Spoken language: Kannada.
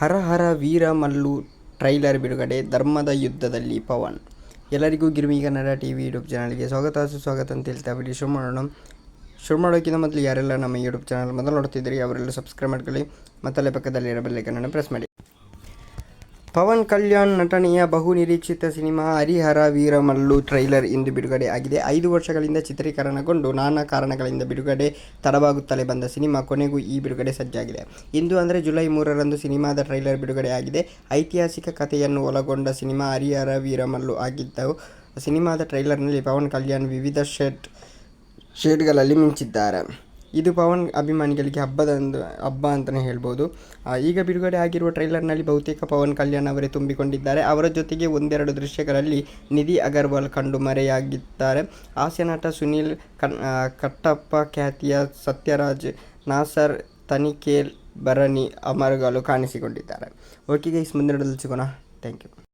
ಹರ ಹರ ವೀರ ಮಲ್ಲು ಟ್ರೈಲರ್ ಬಿಡುಗಡೆ ಧರ್ಮದ ಯುದ್ಧದಲ್ಲಿ ಪವನ್. ಎಲ್ಲರಿಗೂ Girmi Kannada T V YouTube ಚಾನಲ್ಗೆ ಸ್ವಾಗತ, ಸುಸ್ವಾಗತ ಅಂತ ಹೇಳ್ತಾ ಬಿಡಿ. ಶುರು ಮಾಡೋಣ. ಶುರು ಮಾಡೋಕ್ಕಿಂತ ಮೊದಲು ಯಾರೆಲ್ಲ ನಮ್ಮ ಯೂಟ್ಯೂಬ್ ಚಾನಲ್ ಮೊದಲು ನೋಡ್ತಿದ್ದೀರಿ, ಅವರೆಲ್ಲ ಸಬ್ಸ್ಕ್ರೈಬ್ ಮಾಡ್ಕೊಳ್ಳಿ. ಮತ್ತಲ್ಲೇ ಪಕ್ಕದಲ್ಲಿ ಬೆಲ್ಲೈಕನನ್ನು ಪ್ರೆಸ್ ಮಾಡಿ. ಪವನ್ ಕಲ್ಯಾಣ್ ನಟನೆಯ ಬಹು ನಿರೀಕ್ಷಿತ ಸಿನಿಮಾ ಹರಿಹರ ವೀರಮಲ್ಲು ಟ್ರೈಲರ್ ಇಂದು ಬಿಡುಗಡೆ ಆಗಿದೆ. ಐದು ವರ್ಷಗಳಿಂದ ಚಿತ್ರೀಕರಣಗೊಂಡು ನಾನಾ ಕಾರಣಗಳಿಂದ ಬಿಡುಗಡೆ ತಡವಾಗುತ್ತಲೇ ಬಂದ ಸಿನಿಮಾ ಕೊನೆಗೂ ಈ ಬಿಡುಗಡೆ ಸಜ್ಜಾಗಿದೆ. ಇಂದು ಅಂದರೆ ಜುಲೈ ಮೂರರಂದು ಸಿನಿಮಾದ ಟ್ರೈಲರ್ ಬಿಡುಗಡೆ ಆಗಿದೆ. ಐತಿಹಾಸಿಕ ಕಥೆಯನ್ನು ಒಳಗೊಂಡ ಸಿನಿಮಾ ಹರಿಹರ ವೀರಮಲ್ಲು ಆಗಿದ್ದವು. ಸಿನಿಮಾದ ಟ್ರೈಲರ್ನಲ್ಲಿ ಪವನ್ ಕಲ್ಯಾಣ್ ವಿವಿಧ ಶೇಡ್ ಶೇಡ್ಗಳಲ್ಲಿ ಮಿಂಚಿದ್ದಾರೆ. ಇದು ಪವನ್ ಅಭಿಮಾನಿಗಳಿಗೆ ಹಬ್ಬದಂದು ಹಬ್ಬ ಅಂತಲೇ ಹೇಳ್ಬೋದು. ಈಗ ಬಿಡುಗಡೆ ಆಗಿರುವ ಟ್ರೈಲರ್ನಲ್ಲಿ ಬಹುತೇಕ ಪವನ್ ಕಲ್ಯಾಣ್ ಅವರೇ ತುಂಬಿಕೊಂಡಿದ್ದಾರೆ. ಅವರ ಜೊತೆಗೆ ಒಂದೆರಡು ದೃಶ್ಯಗಳಲ್ಲಿ ನಿಧಿ ಅಗರ್ವಾಲ್ ಕಂಡು ಮರೆಯಾಗಿದ್ದಾರೆ. ಹಾಸ್ಯ ನಟ ಸುನೀಲ್ ಕಟ್ಟಪ್ಪ, ಖ್ಯಾತಿಯ ಸತ್ಯರಾಜ್, ನಾಸರ್, ತನಿಖೇಲ್, ಭರಣಿ ಅಮರ್ಗಳು ಕಾಣಿಸಿಕೊಂಡಿದ್ದಾರೆ. ಓಕೆ ಗೈಸ್ ಮುಂದಿನ ಸಿಗೋಣ. Thank you